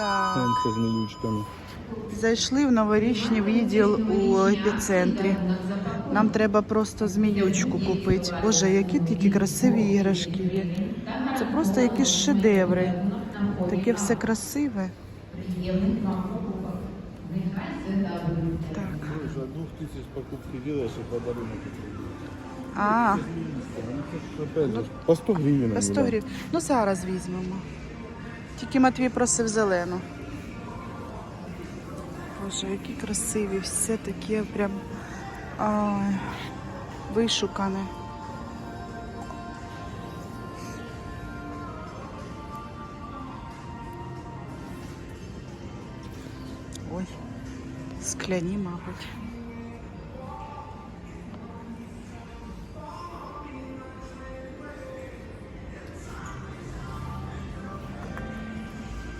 Так. Там со змеючками. Зайшли в новорічний відділ у епіцентрі. Нам треба просто зміючку купити. Боже, які такі красиві іграшки є. Це просто якісь шедеври. Таке все красиве. Так. За двух тысяч покупки делаешь и подарунок. А, Ну, по 100 гривен. по 100 они, гривень. Ну зараз візьмемо. Тільки Матвій просив зелену. Боже, які красиві, все таке прям ай, вишукане. Ой, скляні, мабуть.